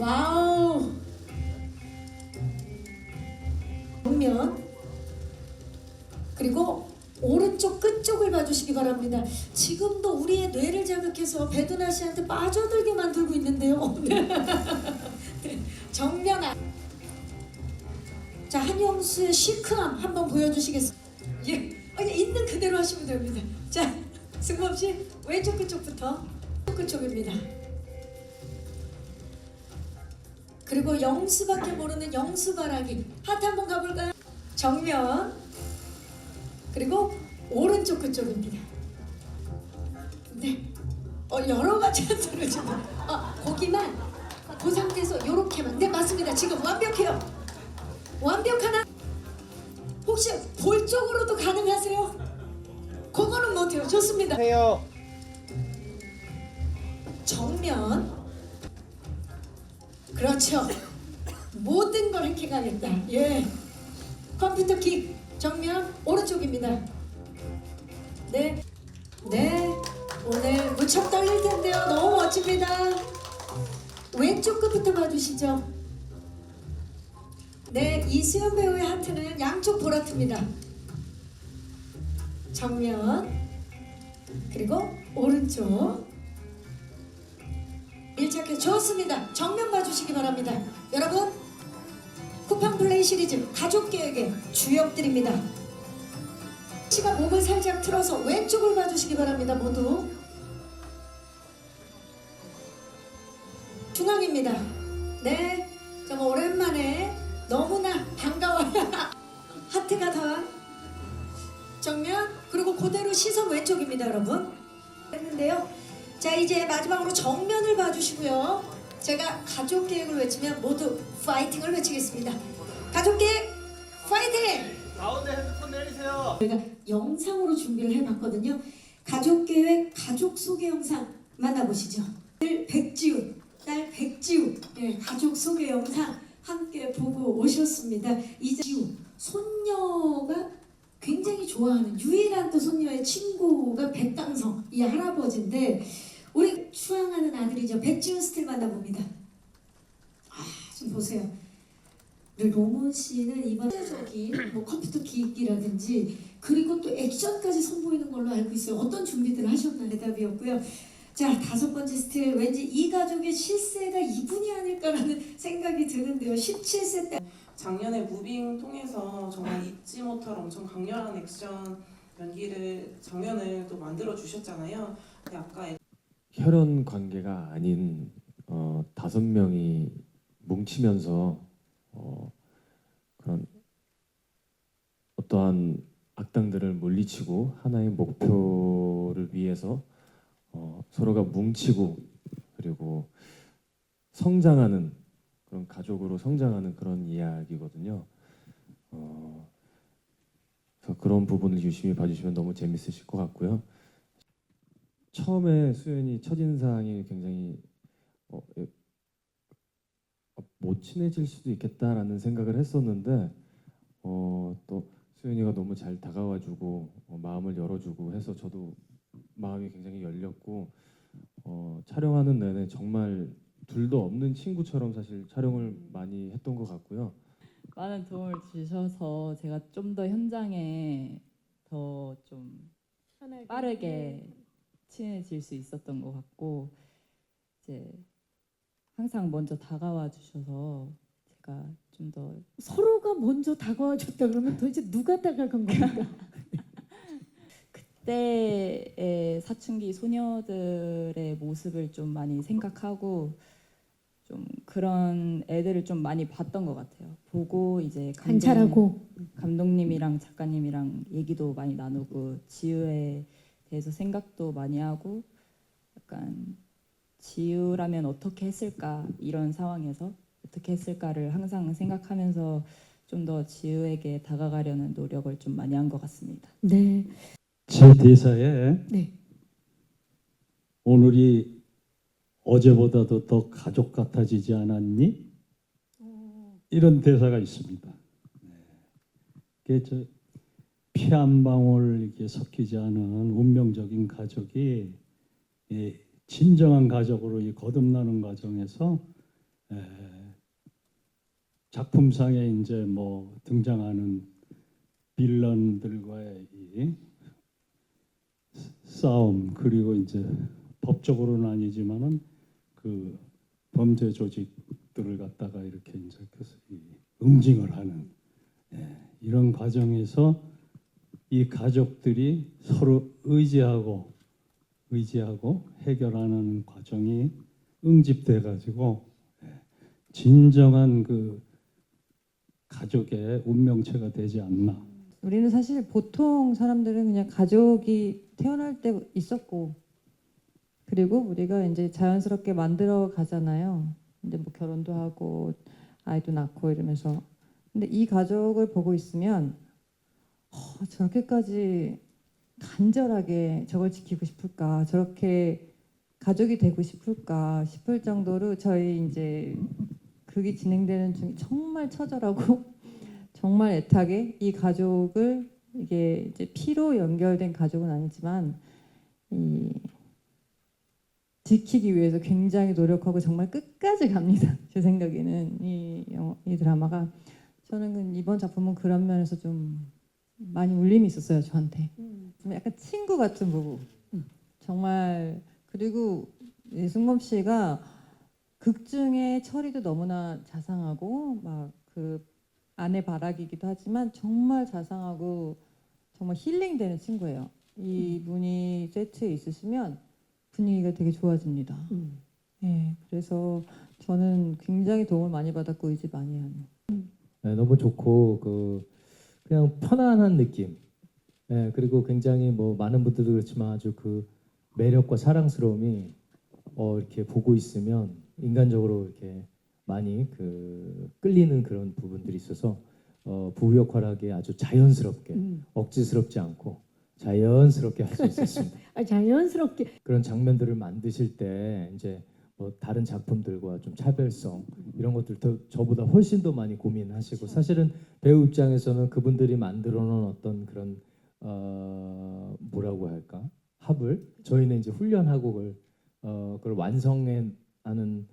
와우. 정면 그리고 오른쪽 끝쪽을 봐주시기 바랍니다. 지금도 우리의 뇌를 자극해서 배두나 씨한테 빠져들게 만들고 있는데요. 네. 정면 안. 자 한영수의 시크함 한번 보여주시겠습니다. 예, 그냥 있는 그대로 하시면 됩니다. 자 승범 씨 왼쪽 끝쪽부터 끝쪽입니다. 그리고 영수밖에 모르는 영수바라기 하트 한번 가볼까요? 정면 그리고 오른쪽 그쪽입니다. 네, 어, 여러 가지 한수를 지금 아 거기만 그 상태에서 이렇게만 네 맞습니다. 지금 완벽해요. 완벽하나? 혹시 볼 쪽으로도 가능하세요? 그거는 못해요. 좋습니다. 해요. 정면 그렇죠. 모든 걸 해킹하겠다. 예. 컴퓨터 킥 정면 오른쪽입니다. 네. 네, 오늘 무척 떨릴 텐데요. 너무 멋집니다. 왼쪽 끝부터 봐주시죠. 네. 이수연 배우의 하트는 양쪽 보라트입니다. 정면. 그리고 오른쪽 밀착해 좋습니다. 정면 봐주시기 바랍니다. 여러분 쿠팡 플레이 시리즈 가족 계획의 주역들입니다. 시가 목을 살짝 틀어서 왼쪽을 봐주시기 바랍니다. 모두 중앙입니다. 네, 정말 오랜만에 너무나 반가워요. 하트가 더 정면 그리고 그대로 시선 왼쪽입니다, 여러분. 했는데요. 자 이제 마지막으로 정면을 봐주시고요. 제가 가족 계획을 외치면 모두 파이팅을 외치겠습니다. 가족 계획 파이팅! 가운데 핸드폰 내리세요. 저희가 영상으로 준비를 해봤거든요. 가족 계획 가족 소개 영상 만나보시죠. 딸 백지우, 딸 백지우, 예, 가족 소개 영상 함께 보고 오셨습니다. 이제 지우 손녀가 굉장히 좋아하는 유일한 또 손녀의 친구가 백강성 이 할아버지인데 우리 추앙하는 아들이죠 백지훈 스틸 만나봅니다. 아 좀 보세요. 로몬 씨는 이번 세적인 뭐 컴퓨터 기기라든지 그리고 또 액션까지 선보이는 걸로 알고 있어요. 어떤 준비들을 하셨나 대답이었고요. 자 다섯 번째 스틸 왠지 이 가족의 실세가 이분이 아닐까라는 생각이 드는데요. 17세 때 작년에 무빙 통해서 정말 잊지 못할 엄청 강렬한 액션 연기를 장면을 또 만들어 주셨잖아요. 아까 혈연 관계가 아닌 어, 다섯 명이 뭉치면서 어, 그런 어떠한 악당들을 물리치고 하나의 목표를 위해서 어, 서로가 뭉치고 그리고 성장하는 그런 가족으로 성장하는 그런 이야기거든요. 어, 그래서 그런 부분을 유심히 봐주시면 너무 재밌으실 것 같고요. 처음에 수연이 첫인상이 굉장히 어, 에, 어, 못 친해질 수도 있겠다라는 생각을 했었는데 어, 또 수연이가 너무 잘 다가와주고 어, 마음을 열어주고 해서 저도 마음이 굉장히 열렸고 어, 촬영하는 내내 정말 둘도 없는 친구처럼 사실 촬영을 많이 했던 것 같고요. 많은 도움을 주셔서 제가 좀 더 현장에 더좀 빠르게 친해질 수 있었던 것 같고 이제 항상 먼저 다가와 주셔서 제가 좀 더 서로가 먼저 다가와 줬다 그러면 도대체 누가 다가간 겁니까? 그때의 사춘기 소녀들의 모습을 좀 많이 생각하고 좀 그런 애들을 좀 많이 봤던 것 같아요. 보고 이제 감독- 관찰하고 감독님이랑 작가님이랑 얘기도 많이 나누고 지우에 대해서 생각도 많이 하고 약간 지우라면 어떻게 했을까 이런 상황에서 어떻게 했을까를 항상 생각하면서 좀 더 지우에게 다가가려는 노력을 좀 많이 한 것 같습니다. 네. 제 대사에 네. 오늘이 어제보다도 더 가족 같아지지 않았니? 이런 대사가 있습니다. 네. 피 한 방울 이렇게 섞이지 않은 운명적인 가족이 이 진정한 가족으로 이 거듭나는 과정에서 에, 작품상에 이제 뭐 등장하는 빌런들과의 이 싸움 그리고 이제 법적으로는 아니지만은 그 범죄 조직들을 갖다가 이렇게 이제 이 응징을 하는 예, 이런 과정에서 이 가족들이 서로 의지하고 의지하고 해결하는 과정이 응집돼 가지고 예, 진정한 그 가족의 운명체가 되지 않나. 우리는 사실 보통 사람들은 그냥 가족이 태어날 때 있었고 그리고 우리가 이제 자연스럽게 만들어 가잖아요. 이제 뭐 결혼도 하고 아이도 낳고 이러면서 근데 이 가족을 보고 있으면 어, 저렇게까지 간절하게 저걸 지키고 싶을까 저렇게 가족이 되고 싶을까 싶을 정도로 저희 이제 극이 진행되는 중에 정말 처절하고 정말 애타게 이 가족을 이게 이제 피로 연결된 가족은 아니지만 이 지키기 위해서 굉장히 노력하고 정말 끝까지 갑니다. 제 생각에는 이 영화, 이 드라마가 저는 그 이번 작품은 그런 면에서 좀 많이 울림이 있었어요 저한테. 좀 약간 친구 같은 부부. 정말 그리고 이 승범 씨가 극 중에 철이도 너무나 자상하고 막그 아내 바라기기도 하지만 정말 자상하고 정말 힐링되는 친구예요. 이분이 세트에 있으시면 분위기가 되게 좋아집니다. 예, 그래서 저는 굉장히 도움을 많이 받았고 의지 많이 하는. 네, 너무 좋고 그 편안한 느낌. 네, 그리고 굉장히 뭐 많은 분들도 그렇지만 아주 그 매력과 사랑스러움이 어, 이렇게 보고 있으면 인간적으로 이렇게 많이 그 끌리는 그런 부분들이 있어서 어, 부부 역할하기에 아주 자연스럽게 억지스럽지 않고 자연스럽게 할 수 있었습니다. 아, 자연스럽게 그런 장면들을 만드실 때 이제 뭐 다른 작품들과 좀 차별성 이런 것들도 저보다 훨씬 더 많이 고민하시고 사실은 배우 입장에서는 그분들이 만들어 놓은 어떤 그런 어 뭐라고 할까 합을 저희는 이제 훈련하고 그걸 어 그걸 완성해 하는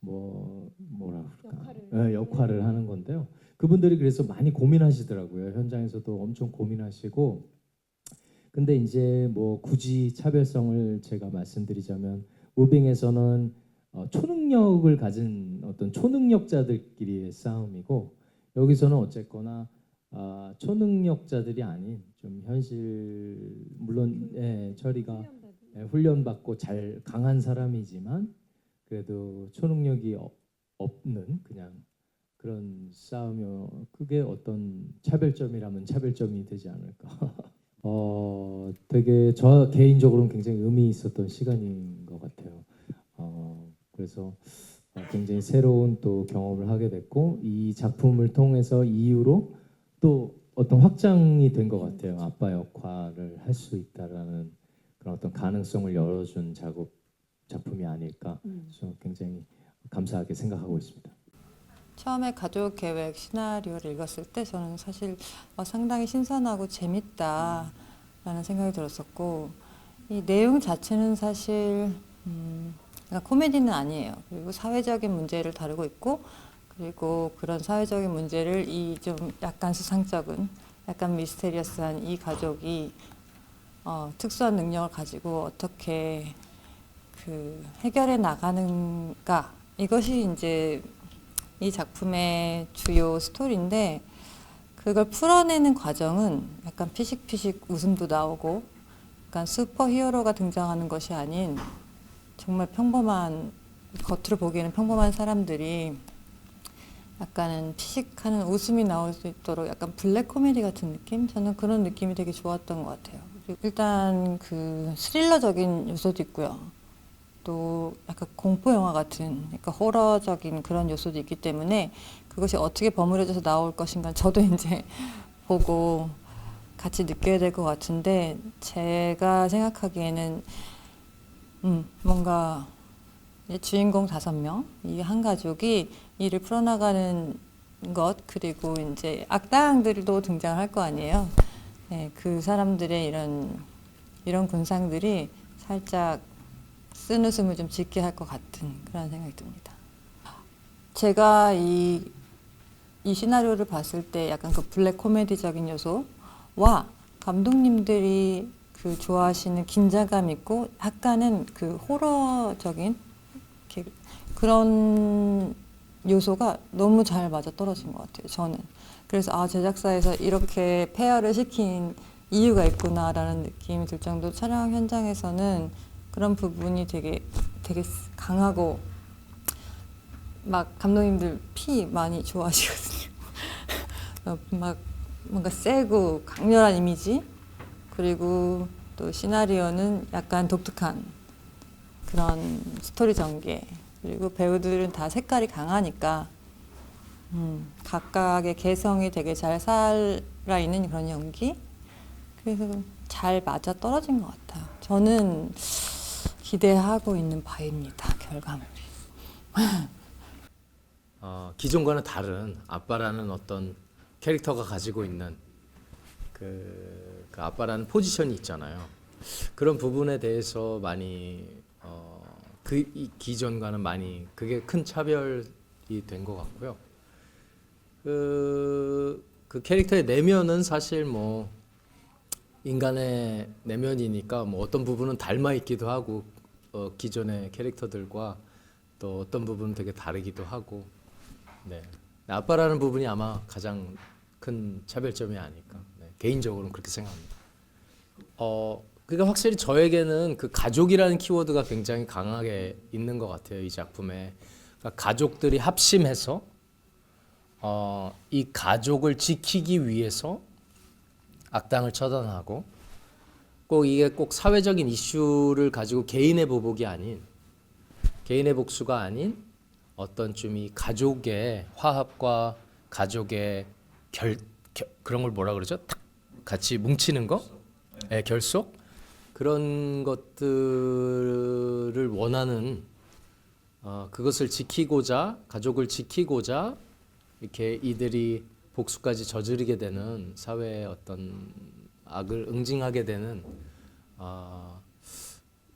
뭐 뭐라 그럴까 역할을, 역할을 하는 건데요. 그분들이 그래서 많이 고민하시더라고요. 현장에서도 엄청 고민하시고 근데 이제 뭐 굳이 차별성을 제가 말씀드리자면 무빙에서는 어, 초능력을 가진 어떤 초능력자들끼리의 싸움이고 여기서는 어쨌거나 아, 초능력자들이 아닌 좀 현실 물론 예, 철이가 예, 훈련받고 잘 강한 사람이지만 그래도 초능력이 어- 없는 그냥 그런 싸움이 그게 어떤 차별점이라면 차별점이 되지 않을까. 어, 되게 저 개인적으로는 굉장히 의미 있었던 시간인 것 같아요. 어, 그래서 어, 굉장히 새로운 또 경험을 하게 됐고 이 작품을 통해서 이후로 또 어떤 확장이 된 것 같아요. 아빠 역할을 할 수 있다라는 그런 어떤 가능성을 열어준 작업 작품이 아닐까. 그래서 굉장히 감사하게 생각하고 있습니다. 처음에 가족 계획 시나리오를 읽었을 때 저는 사실 어, 상당히 신선하고 재밌다라는 생각이 들었었고 이 내용 자체는 사실 음, 그러니까 코미디는 아니에요. 그리고 사회적인 문제를 다루고 있고 그리고 그런 사회적인 문제를 이 좀 약간 수상적인 약간 미스테리어스한 이 가족이 어, 특수한 능력을 가지고 어떻게 그 해결해 나가는가 이것이 이제 이 작품의 주요 스토리인데 그걸 풀어내는 과정은 약간 피식피식 웃음도 나오고 약간 슈퍼 히어로가 등장하는 것이 아닌 정말 평범한 겉으로 보기에는 평범한 사람들이 약간은 피식하는 웃음이 나올 수 있도록 약간 블랙 코미디 같은 느낌? 저는 그런 느낌이 되게 좋았던 것 같아요. 일단 그 스릴러적인 요소도 있고요. 또 약간 공포 영화 같은 그러니까 호러적인 그런 요소도 있기 때문에 그것이 어떻게 버무려져서 나올 것인가 저도 이제 보고 같이 느껴야 될 것 같은데 제가 생각하기에는 음 뭔가 주인공 다섯 명 이 한 가족이 일을 풀어나가는 것 그리고 이제 악당들도 등장할 거 아니에요. 네, 그 사람들의 이런 이런 군상들이 살짝 쓴 웃음을 좀 짓게 할 것 같은 그런 생각이 듭니다. 제가 이, 이 시나리오를 봤을 때 약간 그 블랙 코미디적인 요소와 감독님들이 그 좋아하시는 긴장감 있고 약간은 그 호러적인 그런 요소가 너무 잘 맞아 떨어진 것 같아요. 저는 그래서 아 제작사에서 이렇게 페어를 시킨 이유가 있구나라는 느낌이 들 정도 로 촬영 현장에서는 그런 부분이 되게 되게 강하고 막 감독님들 피 많이 좋아하시거든요. 어, 막 뭔가 세고 강렬한 이미지 그리고 또 시나리오는 약간 독특한 그런 스토리 전개 그리고 배우들은 다 색깔이 강하니까 음, 각각의 개성이 되게 잘 살아 있는 그런 연기 그래서 잘 맞아 떨어진 것 같아요. 저는 기대하고 있는 바입니다 결과물이. 어, 기존과는 다른 아빠라는 어떤 캐릭터가 가지고 있는 그, 그 아빠라는 포지션이 있잖아요. 그런 부분에 대해서 많이 어, 그이 기존과는 많이 그게 큰 차별이 된 것 같고요. 그, 그 캐릭터의 내면은 사실 뭐 인간의 내면이니까 뭐 어떤 부분은 닮아 있기도 하고 어, 기존의 캐릭터들과 또 어떤 부분은 되게 다르기도 하고 네. 아빠라는 부분이 아마 가장 큰 차별점이 아닐까. 네. 개인적으로는 그렇게 생각합니다. 어, 그러니까 확실히 저에게는 그 가족이라는 키워드가 굉장히 강하게 있는 것 같아요 이 작품에. 그러니까 가족들이 합심해서 어, 이 가족을 지키기 위해서 악당을 처단하고 꼭 이게 꼭 사회적인 이슈를 가지고 개인의 보복이 아닌 개인의 복수가 아닌 어떤 좀 이 가족의 화합과 가족의 결, 결 그런 걸 뭐라 그러죠? 탁 같이 뭉치는 거, 예, 결속 그런 것들을 원하는 어, 그것을 지키고자 가족을 지키고자 이렇게 이들이 복수까지 저지르게 되는 사회의 어떤 악을 응징하게 되는 어,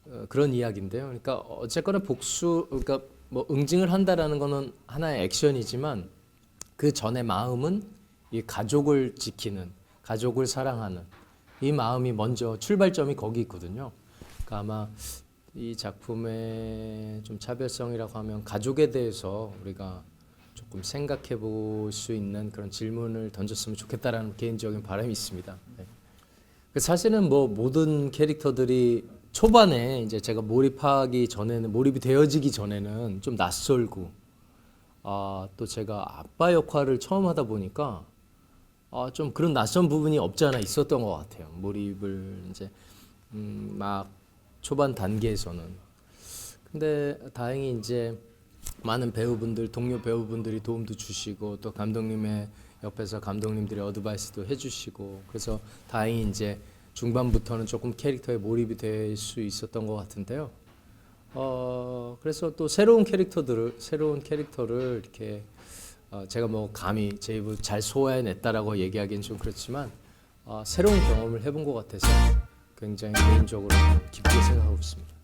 어, 그런 이야기인데요. 그러니까 어쨌거나 복수 그러니까 뭐 응징을 한다라는 거는 하나의 액션이지만 그 전의 마음은 이 가족을 지키는 가족을 사랑하는 이 마음이 먼저 출발점이 거기 있거든요. 그러니까 아마 이 작품의 좀 차별성이라고 하면 가족에 대해서 우리가 조금 생각해 볼 수 있는 그런 질문을 던졌으면 좋겠다라는 개인적인 바람이 있습니다. 네. 그 사실은 뭐 모든 캐릭터들이 초반에 이제 제가 몰입하기 전에는 몰입이 되어지기 전에는 좀 낯설고 아, 또 제가 아빠 역할을 처음 하다 보니까 아, 좀 그런 낯선 부분이 없지 않아 있었던 것 같아요. 몰입을 이제 음, 막 초반 단계에서는 근데 다행히 이제 많은 배우분들 동료 배우분들이 도움도 주시고 또 감독님의 옆에서 감독님들의 어드바이스도 해주시고 그래서 다행히 이제 중반부터는 조금 캐릭터에 몰입이 될 수 있었던 것 같은데요. 어 그래서 또 새로운 캐릭터들을 새로운 캐릭터를 이렇게 어, 제가 뭐 감히 제 입을 잘 소화해냈다라고 얘기하기는 좀 그렇지만 어, 새로운 경험을 해본 것 같아서 굉장히 개인적으로 깊게 생각하고 있습니다.